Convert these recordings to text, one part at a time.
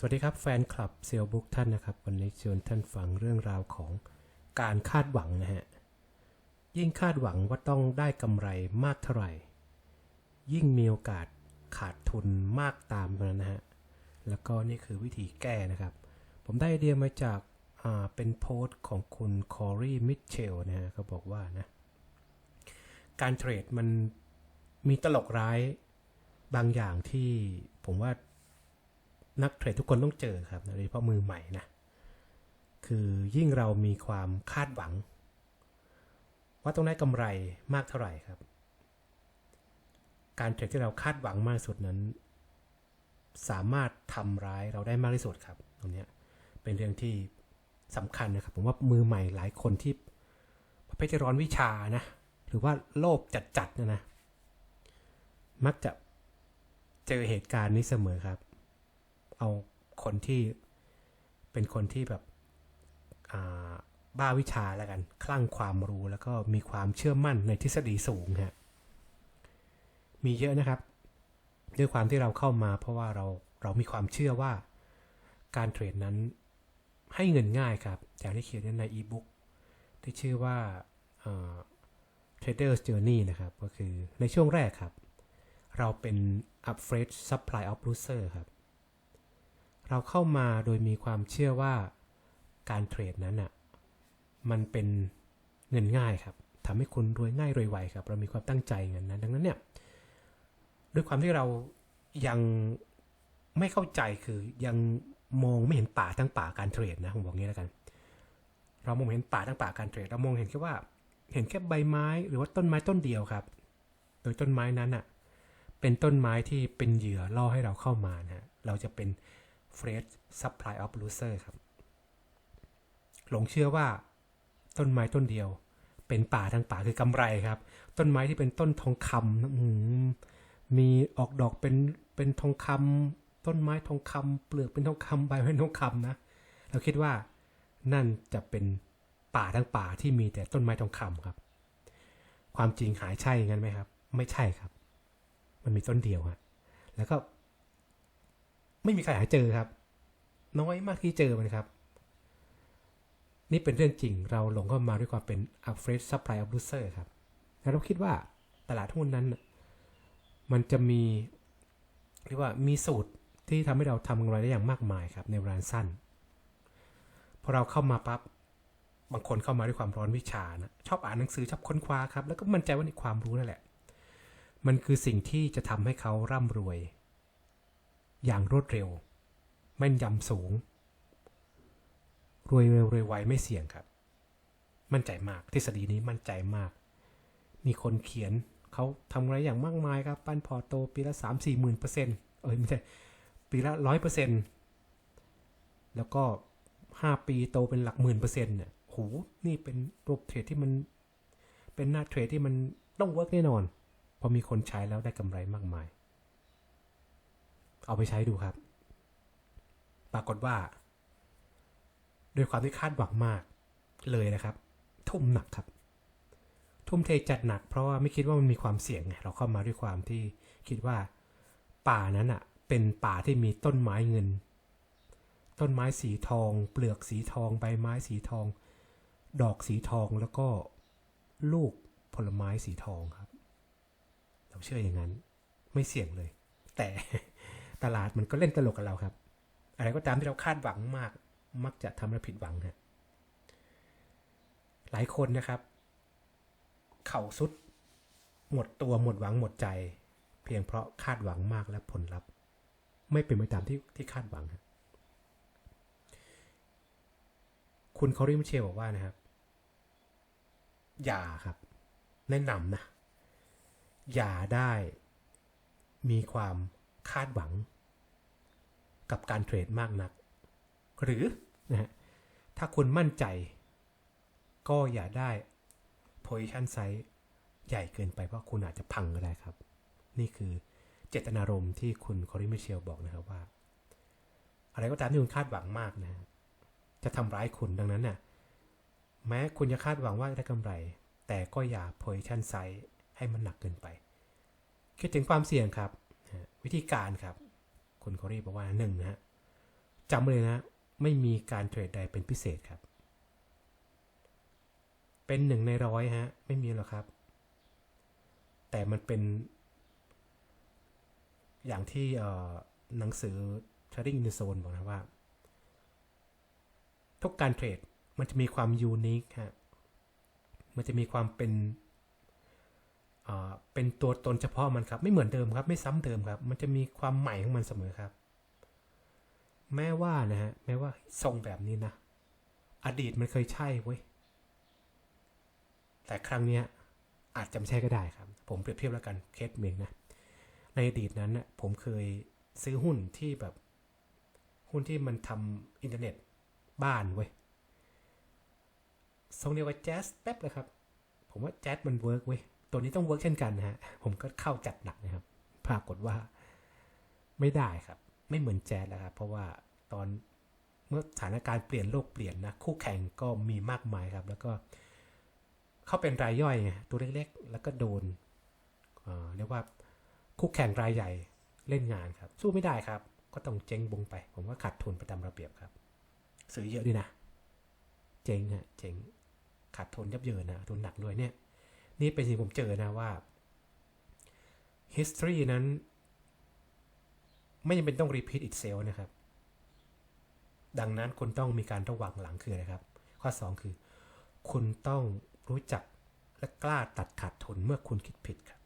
สวัสดีครับแฟนคลับเซลบุ๊กท่านนะครับ วันนี้ชวนท่านฟังเรื่องราวของการคาดหวังนะฮะ ยิ่งคาดหวังว่าต้องได้กำไรมากเท่าไหร่ ยิ่งมีโอกาสขาดทุนมากตามนั้นนะฮะ แล้วก็นี่คือวิธีแก้นะครับ ผมได้ไอเดียมาจากาเป็นโพสต์ของคุณคอรีมิทเชลนะฮะเขาบอกว่านะ การเทรดมันมีตลกร้ายบางอย่างที่ผมว่า นักเทรดทุกคนต้องเจอครับโดยเฉพาะมือใหม่นะ คือยิ่งเรามีความคาดหวัง ว่าต้องได้กำไรมากเท่าไหร่ครับ การเทรดที่เราคาดหวังมากสุดนั้น สามารถทำร้ายเราได้มากที่สุดครับ ตรงนี้เป็นเรื่องที่สำคัญนะครับ ผมว่ามือใหม่หลายคนที่ประเภทร้อนวิชานะ หรือว่าโลภจัดๆนะนะ มักจะเจอเหตุการณ์นี้เสมอครับ เอาคนที่เป็นคนที่แบบบ้าวิชาแล้วกัน คลั่งความรู้แล้วก็มีความเชื่อมั่นในทฤษฎีสูงฮะมีเยอะนะครับ ด้วยความที่เราเข้ามา เพราะว่าเราเรามีความเชื่อว่าการเทรดนั้นให้เงินง่ายครับอย่างที่เขียนในอีบุ๊กที่ชื่อว่าอ่า Trader's Journey นะครับ ก็คือในช่วงแรกครับ เราเป็น upfresh supply of loser ครับ เราเข้ามาโดยมีความเชื่อว่าการเทรดนั้นอะมันเป็นเงินง่ายครับทำให้คุณรวยง่ายรวยไวครับ เรามีความตั้งใจเงินนั้นดังนั้นเนี่ยด้วยความที่เรายังไม่เข้าใจคือยังมองไม่เห็นป่าทั้งป่าการเทรดนะผมบอกงี้แล้วกัน เรามองเห็นป่าทั้งป่าการเทรด เรามองเห็นแค่ว่า เห็นแค่ใบไม้หรือว่าต้นไม้ต้นเดียวครับ โดยต้นไม้นั้นอะเป็นต้นไม้ที่เป็นเหยื่อล่อให้เราเข้ามานะฮะเราจะเป็น fresh supply of loser ครับ หลงเชื่อว่าต้นไม้ต้นเดียว เป็นป่าทั้งป่าคือกำไรครับ ต้นไม้ที่เป็นต้นทองคำอืมีออกดอกเป็นเป็นทองคำต้นไม้ทองคำเปลือกเป็นทองคำใบเป็นทองคำนะ เราคิดว่านั่นจะเป็นป่าทั้งป่าที่มีแต่ต้นไม้ทองคำครับ ความจริงหายใช่งั้นไหมครับ ไม่ใช่ครับ มันมีต้นเดียวฮะแล้วก็ ไม่มีใครหาเจอครับ น้อยมากที่เจอมันครับ นี่เป็นเรื่องจริงเราหลงเข้ามาด้วยความเป็น a f r e s h supply of loser ครับแล้วเราคิดว่าตลาดหุ้นนั้น มันจะมีเรียกว่ามีสูตรที่ทำให้เราทำกำไรได้อย่างมากมายครับ ในเวลาสั้นพอเราเข้ามาปั๊บบางคนเข้ามาด้วยความร้อนวิชานะชอบอ่านหนังสือชอบค้นคว้าครับ แล้วก็มั่นใจว่าในความรู้นั่นแหละ มันคือสิ่งที่จะทำให้เขาร่ำรวย อย่างรวดเร็ว แม่นยำสูง รวยเร็วรวยไวไม่เสี่ยงครับ มั่นใจมากทฤษฎีนี้มั่นใจมาก มีคนเขียนเขาทำอะไรอย่างมากมายครับ ปั้นพอโตปีละสามสี่หมื่นเปอร์เซ็นต์เอ้ยไม่ใช่ ปีละร้อยเปอร์เซ็นต์แล้วก็ห้าปีโตเป็นหลักหมื่นเปอร์เซ็นต์เนี่ยโหนี่เป็นระบบเทรดที่มัน เป็นหน้าเทรดที่มันต้องเวิร์กแน่นอน พอมีคนใช้แล้วได้กำไรมากมาย เอาไปใช้ดูครับ ปรากฏว่า ด้วยความที่คาดหวังมากเลยนะครับ ทุ่มหนักครับ ทุ่มเทจัดหนัก เพราะว่าไม่คิดว่ามันมีความเสี่ยงเราเข้ามาด้วยความที่คิดว่า ป่านั้นอะ เป็นป่าที่มีต้นไม้เงิน ต้นไม้สีทอง เปลือกสีทองใบไม้สีทอง ดอกสีทองแล้วก็ลูกผลไม้สีทองครับ เราเชื่ออย่างนั้น ไม่เสี่ยงเลย แต่ ตลาดมันก็เล่นตลกกับเราครับ อะไรก็ตามที่เราคาดหวังมาก มักจะทำให้ผิดหวังฮะหลายคนนะครับ เข่าสุด หมดตัวหมดหวังหมดใจ เพียงเพราะคาดหวังมากและผลลัพธ์ ไม่เป็นไปตามที่ที่คาดหวังครับคุณคอริมเชลบอกว่านะครับ อย่าครับ แนะนำนะ อย่าได้มีความ คาดหวัง กับการเทรดมากนัก หรือนะถ้าคุณมั่นใจ ก็อย่าได้ position size ใหญ่เกินไปเพราะคุณอาจจะพังก็ได้ครับ นี่คือเจตนารมณ์ที่คุณคอริมิเชลบอกนะครับว่า อะไรก็ตามที่คุณคาดหวังมากนะจะทำร้ายคุณดังนั้นน่ะแม้คุณจะคาดหวังว่าจะได้กำไร แต่ก็อย่า position size ให้มันหนักเกินไป คิดถึงความเสี่ยงครับ วิธีการครับ คุณคอรีบอกว่าหนึ่งนะฮะจำเลยนะ ไม่มีการเทรดใดเป็นพิเศษครับ เป็นหนึ่งในร้อยฮะ ไม่มีหรอกครับ แต่มันเป็น อย่างที่หนังสือ Trading in the Zone บอกนะว่า ทุกการเทรดมันจะมีความยูนิคฮะมันจะมีความเป็น เป็นตัวตนเฉพาะมันครับ ไม่เหมือนเดิมครับ ไม่ซ้ำเดิมครับ มันจะมีความใหม่ของมันเสมอครับ แม้ว่านะฮะแม้ว่าทรงแบบนี้นะ อดีตมันเคยใช่เว้ยแต่ครั้งเนี้ยอาจจะไม่ใช่ก็ได้ครับ ผมเปรียบเทียบแล้วกันเคสเมงนะในอดีตนั้นนะผมเคยซื้อหุ้นที่แบบ หุ้นที่มันทำอินเทอร์เน็ตบ้านเว้ยทรงเดียวกับแจ๊สแป๊บเลยครับ ผมว่าแจ๊สมันเวิร์กเว้ย ตัวนี้ต้องเวิร์กเช่นกันนะฮะ ผมก็เข้าจัดหนักนะครับ ปรากฏว่าไม่ได้ครับ ไม่เหมือนแจ๊สแล้วครับ เพราะว่าตอนเมื่อสถานการณ์เปลี่ยนโลกเปลี่ยนนะ คู่แข่งก็มีมากมายครับ แล้วก็เขาเป็นรายย่อยไงตัวเล็กๆ แล้วก็โดนเเรียกว่าคู่แข่งรายใหญ่เล่นงานครับ สู้ไม่ได้ครับ ก็ต้องเจ๊งบงไป ผมว่าขาดทุนไปตามระเบียบครับ ซื้อเยอะด้วยนะ เจ๊งฮะ เจ๊งขาดทุนยับเยินนะทุนหนักด้วยเนี่ย นี่เป็นสิ่งผมเจอนะว่า history นั้น ไม่จำเป็นต้อง repeat itself นะครับ ดังนั้นคุณต้องมีการระวังหลังคืออะไรครับ ข้อ 2 คือ คุณต้องรู้จักและกล้าตัดขาดทุนเมื่อคุณคิดผิดครับ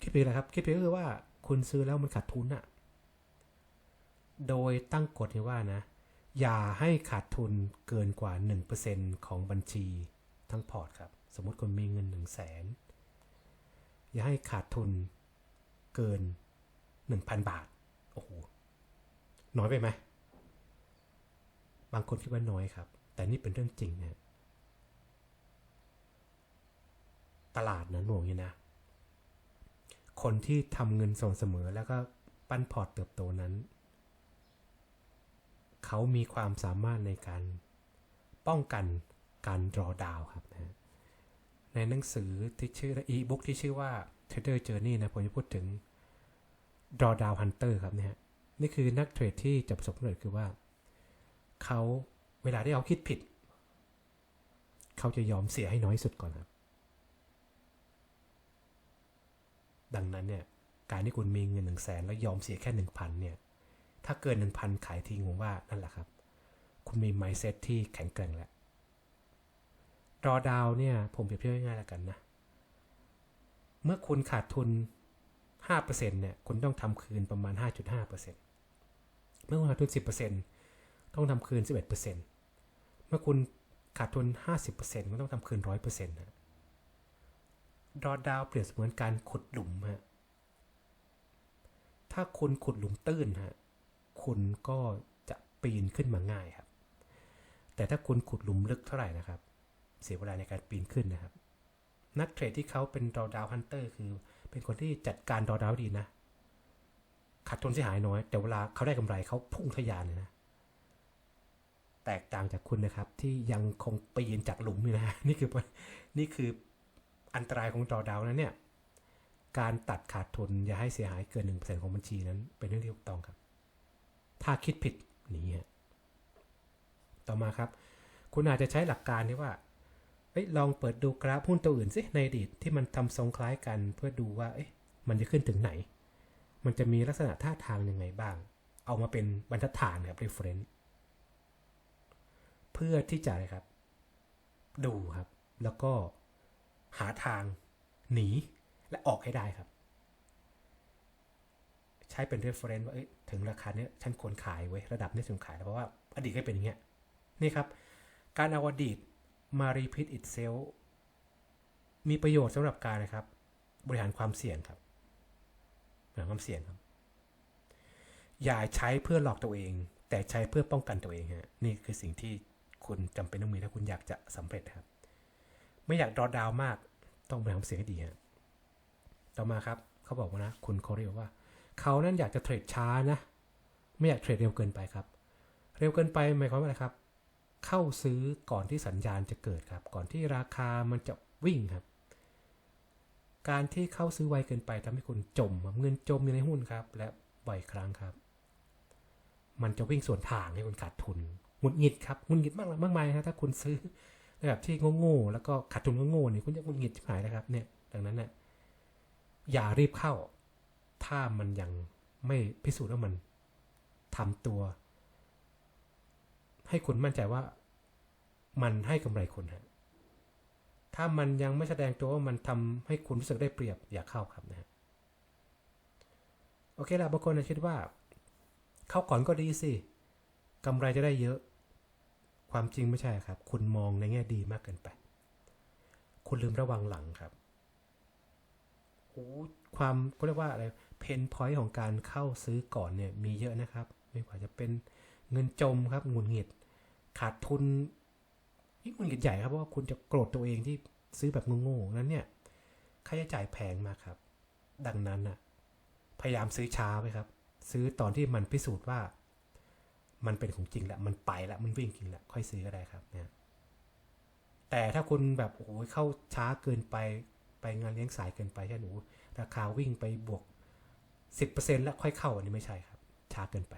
คิดผิดอะไรครับ คิดผิดก็คือว่าคุณซื้อแล้วมันขาดทุนอะโดยตั้งกฎไว้ว่านะ อย่าให้ขาดทุนเกินกว่า 1%ของบัญชีทั้งพอร์ตครับ สมมติคุณมีเงิน 1 0 0 0 0แสนอย่าให้ขาดทุนเกิน 1,000 บาท โอ้โห น้อยไปไหม บางคนคิดว่าน้อยครับ แต่นี่เป็นเรื่องจริงนะตลาดนั้นบอกอย่างนี้นะ คนที่ทำเงินส่งเสมอแล้วก็ปั้นพอร์ตเติบโตนั้น เขามีความสามารถในการป้องกันการรอดาวครับนะ ในหนังสือที่ชื่ออีบุ๊กที่ชื่อว่า Trader Journey นะผมจะพูดถึง Drawdown Hunter ครับเนี่ยนี่คือนักเทรดที่จะประสบความสำเร็จคือว่า เขาเวลาที่เขาคิดผิด เขาจะยอมเสียให้น้อยที่สุดก่อนครับ ดังนั้นเนี่ยการที่คุณมีเงินหนึ่งแสนแล้วยอมเสียแค่หนึ่งพันเนี่ย ถ้าเกินหนึ่งพันขายทิ้งผมว่านั่นแหละครับ คุณมี mindset ที่แข็งแกร่งแล้ว รอดาวเนี่ย ผมเปรียบเทียบง่ายๆแล้วกันนะ เมื่อคุณขาดทุน 5%เนี่ย คุณต้องทำคืนประมาณ 5.5%เมื่อคุณขาดทุน 10%ต้องทำคืน 11%เมื่อคุณขาดทุน 50%ก็ต้องทำคืน 100%นะรอดาวเปรียบเสมือนการขุดหลุมฮะ ถ้าคุณขุดหลุมตื้นฮะ คุณก็จะปีนขึ้นมาง่ายครับ แต่ถ้าคุณขุดหลุมลึกเท่าไหร่นะครับ เสียเวลาในการปีนขึ้นนะครับ นักเทรดที่เขาเป็นดอดาวฮันเตอร์คือ เป็นคนที่จัดการดอดาวดีนะขาดทุนเสียหายน้อย แต่เวลาเขาได้กำไรเขาพุ่งทะยานเลยนะแตกต่างจากคุณนะครับ ที่ยังคงปีนจากหลุมนี่นะนี่คือนี่คืออันตรายของดอดาวนะเนี่ยการตัดขาดทุนอย่าให้เสียหายเกิน1%ของบัญชีนั้น เป็นเรื่องที่ถูกต้องครับ ถ้าคิดผิดนี่ฮะต่อมาครับ คุณอาจจะใช้หลักการที่ว่า ลองเปิดดูกราฟหุ้นตัวอื่นสิในอดีตที่มันทำทรงคล้ายกันเพื่อดูว่าเอ๊ะมันจะขึ้นถึงไหน มันจะมีลักษณะท่าทางยังไงบ้าง เอามาเป็นบรรทัดฐานครับ reference เพื่อที่จะครับ ดูครับ แล้วก็หาทางหนีและออกให้ได้ครับ ใช้เป็น reference ว่าถึงราคาเนี้ยฉันควรขายไว้ระดับนี้ฉันขายแล้วเพราะว่าอดีตก็เป็นอย่างเงี้ยนี่ครับ การเอาอดีต มา repeat itself มีประโยชน์สำหรับการนะครับ บริหารความเสี่ยงครับบริหารความเสี่ยงครับ อย่าใช้เพื่อหลอกตัวเอง แต่ใช้เพื่อป้องกันตัวเองฮะนี่คือสิ่งที่คุณจำเป็นต้องมีถ้าคุณอยากจะสำเร็จครับ ไม่อยากดรอดาวมากต้องบริหารความเสี่ยงให้ดีฮะต่อมาครับเขาบอกว่านะคุณเขาเรียกว่า เขานั้นอยากจะเทรดช้านะ ไม่อยากเทรดเร็วเกินไปครับ เร็วเกินไปหมายความว่าอะไรครับ เข้าซื้อก่อนที่สัญญาณจะเกิดครับ ก่อนที่ราคามันจะวิ่งครับ การที่เข้าซื้อไวเกินไปทำให้คุณจมเงินจมอยู่ในหุ้นครับ และบ่อยครั้งครับ มันจะวิ่งสวนทางให้คุณขาดทุนหงุดหงิดครับหงุดหงิดมากมากมายครับถ้าคุณซื้อแบบที่โง่ๆแล้วก็ขาดทุนโง่ๆนี่คุณจะหงุดหงิดหายนะครับ เนี่ย ดังนั้นเนี่ยอย่ารีบเข้า ถ้ามันยังไม่พิสูจน์ว่ามันทำตัว ให้คุณมั่นใจว่ามันให้กำไรคุณฮะถ้ามันยังไม่แสดงตัวว่ามันทำให้คุณรู้สึกได้เปรียบอย่าเข้าครับนะฮะโอเคละบางคนอาจคิดว่า เข้าก่อนก็ดีสิกำไรจะได้เยอะ ความจริงไม่ใช่ครับ คุณมองในแง่ดีมากเกินไป คุณลืมระวังหลังครับโอ้ความก็เรียกว่าอะไรเพนพอยต์ของการเข้าซื้อก่อนเนี่ยมีเยอะนะครับ ไม่ว่าจะเป็นเงินจมครับหงุดหงิด ขาดทุนยิ่งหงุดหงิดใหญ่ครับเพราะว่าคุณจะโกรธตัวเองที่ซื้อแบบโง่ๆนั้นเนี่ยค่าใช้จ่ายแพงมากครับ ดังนั้นน่ะพยายามซื้อช้าไว้ครับ ซื้อตอนที่มันพิสูจน์ว่า มันเป็นของจริงแล้วมันไปแล้วมันวิ่งจริงแล้วค่อยซื้อก็ได้ครับเนี่ยแต่ถ้าคุณแบบโอ้โหเข้าช้าเกินไปไปงานเลี้ยงสายเกินไปใช่หนูราคาวิ่งไปบวก 10%แล้วค่อยเข้าอันนี้ไม่ใช่ครับ ช้าเกินไป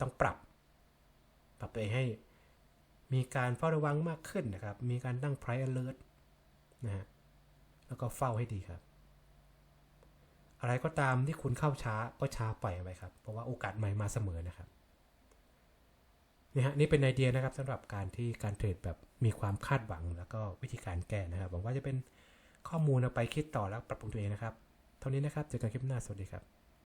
ต้องปรับ ปรับตัวเองให้มีการเฝ้าระวังมากขึ้นนะครับ มีการตั้ง price alert นะฮะแล้วก็เฝ้าให้ดีครับ อะไรก็ตามที่คุณเข้าช้าก็ช้าปล่อยเอาไว้ครับ เพราะว่าโอกาสใหม่มาเสมอนะครับนี่ฮะนี่เป็นไอเดียนะครับสำหรับการที่การเทรดแบบมีความคาดหวังแล้วก็วิธีการแก้นะครับหวังว่าจะเป็นข้อมูลเอาไปคิดต่อแล้วปรับปรุงตัวเองนะครับ เท่านี้นะครับเจอกันคลิปหน้าสวัสดีครับ